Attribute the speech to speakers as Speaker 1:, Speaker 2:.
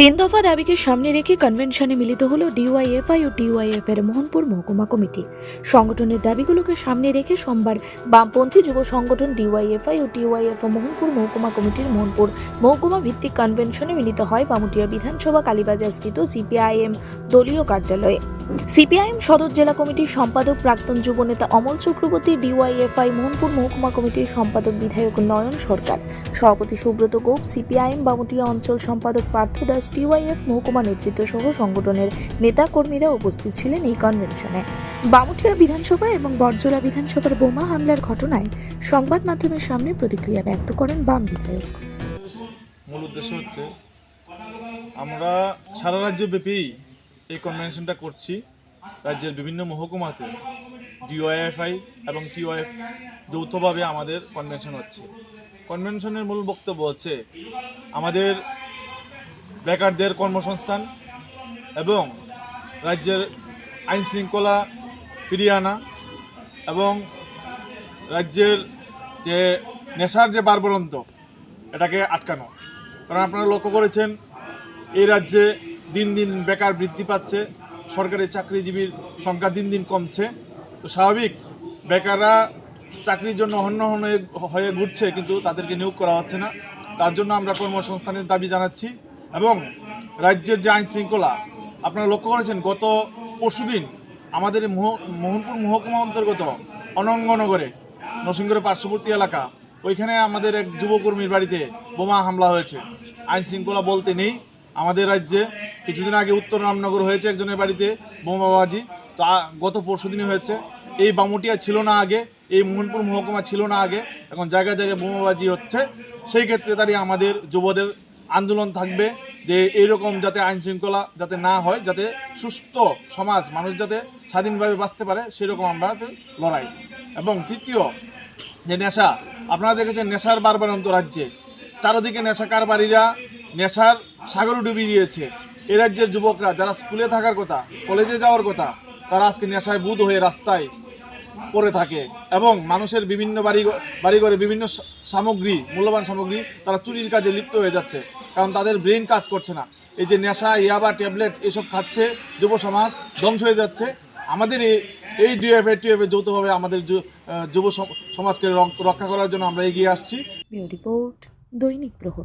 Speaker 1: তিন দফা দাবিকে সামনে রেখে কনভেনশনে মিলিত হল ডিওয়াইএফআই ও ডিওয়াইএফ এর মোহনপুর মহকুমা কমিটি। সংগঠনের দাবিগুলোকে সামনে রেখে সোমবার বামপন্থী যুব সংগঠন ডিওয়াইএফআই ও ডিওয়াইএফ মোহনপুর মহকুমা কমিটির মোহনপুর মহকুমা ভিত্তিক কনভেনশনে মিলিত হয় বামুটিয়া বিধানসভা কালীবাজার স্থিত সিপিআইএম দলীয় কার্যালয়ে। সিপিআইএম সদর জেলা কমিটির সম্পাদক প্রাক্তন যুবনেতা অমল চক্রবর্তী, ডিওয়াইএফআই মোহনপুর মহকুমা কমিটির সম্পাদক বিধায়ক নয়ন সরকার। সভাপতি সুব্রত গোপ, সিপিআইএম বামুটিয়া অঞ্চল সম্পাদক পার্থ দাস, ডিওয়াইএফ মহকুমা নেতৃত্ব সহ সংগঠনের নেতা কর্মীরা উপস্থিত ছিলেন এই কনভেনশনে। বামুটিয়া বিধানসভা এবং বরজোড়া বিধানসভার বোমা হামলার ঘটনায় সংবাদ মাধ্যমের সামনে প্রতিক্রিয়া ব্যক্ত করেন বাম বিধায়ক।
Speaker 2: মূল উদ্দেশ্য হচ্ছে, আমরা সারা রাজ্যব্যাপী এই কনভেনশনটা করছি রাজ্যের বিভিন্ন মহকুমাতে ডিওয়াইএফআই এবং টিওয়াইএফ যৌথভাবে আমাদের কনভেনশন হচ্ছে। কনভেনশনের মূল বক্তব্য হচ্ছে আমাদের বেকারদের কর্মসংস্থান এবং রাজ্যের আইন শৃঙ্খলা ফিরিয়ে আনা এবং রাজ্যের যে নেশার যে বারবরন্ত এটাকে আটকানো। কারণ আপনারা লক্ষ্য করেছেন, এই রাজ্যে দিন দিন বেকার বৃদ্ধি পাচ্ছে, সরকারি চাকরিজীবীর সংখ্যা দিন দিন কমছে। তো স্বাভাবিক, বেকাররা চাকরির জন্য হন্য হয়ে ঘুরছে, কিন্তু তাদেরকে নিয়োগ করা হচ্ছে না। তার জন্য আমরা কর্মসংস্থানের দাবি জানাচ্ছি এবং রাজ্যের যে আইন শৃঙ্খলা, আপনারা লক্ষ্য করেছেন, গত পরশুদিন আমাদের মোহ- মোহনপুর মহকুমা অন্তর্গত অনঙ্গনগরে নরসিংগড়ের পার্শ্ববর্তী এলাকা, ওইখানে আমাদের এক যুবকর্মীর বাড়িতে বোমা হামলা হয়েছে। আইন শৃঙ্খলা বলতে নেই। আমাদের রাজ্যে কিছুদিন আগে উত্তর রামনগর হয়েছে একজনের বাড়িতে বোমাবাজি তো গত পরশু দিনই হয়েছে। এই বামুটিয়া ছিল না আগে, এই মোহনপুর মহকুমা ছিল না আগে, এখন জায়গায় জায়গায় বোমাবাজি হচ্ছে। সেই ক্ষেত্রে দাঁড়িয়ে আমাদের যুবদের আন্দোলন থাকবে যে এইরকম যাতে আইন শৃঙ্খলা যাতে না হয়, যাতে সুস্থ সমাজ, মানুষ যাতে স্বাধীনভাবে বাঁচতে পারে, সেরকম আমরা লড়াই। এবং তৃতীয়, যে নেশা, আপনারা দেখেছেন নেশার বারবারন্ত রাজ্যে চারদিকে নেশা কারবারিরা নেশার সাগর ডুবিয়ে দিয়েছে। এ রাজ্যের যুবকরা, যারা স্কুলে থাকার কথা, কলেজে যাওয়ার কথা, তারা আজকে নেশায় বুধ হয়ে রাস্তায় পড়ে থাকে এবং মানুষের বিভিন্ন বাড়ি বাড়িঘরে বিভিন্ন সামগ্রী, মূল্যবান সামগ্রী তারা চুরির কাজে লিপ্ত হয়ে যাচ্ছে। কারণ তাদের ব্রেন কাজ করছে না। এই যে নেশা, ইয়াবা, ট্যাবলেট, এসব খাচ্ছে, যুব সমাজ ধ্বংস হয়ে যাচ্ছে। আমাদের এই এই ডিএফ এ টিএফ যৌথভাবে আমাদের যুব সম- সমাজকে রক্ষা করার জন্য আমরা এগিয়ে আসছি।
Speaker 1: রিপোর্ট দৈনিক প্রহর।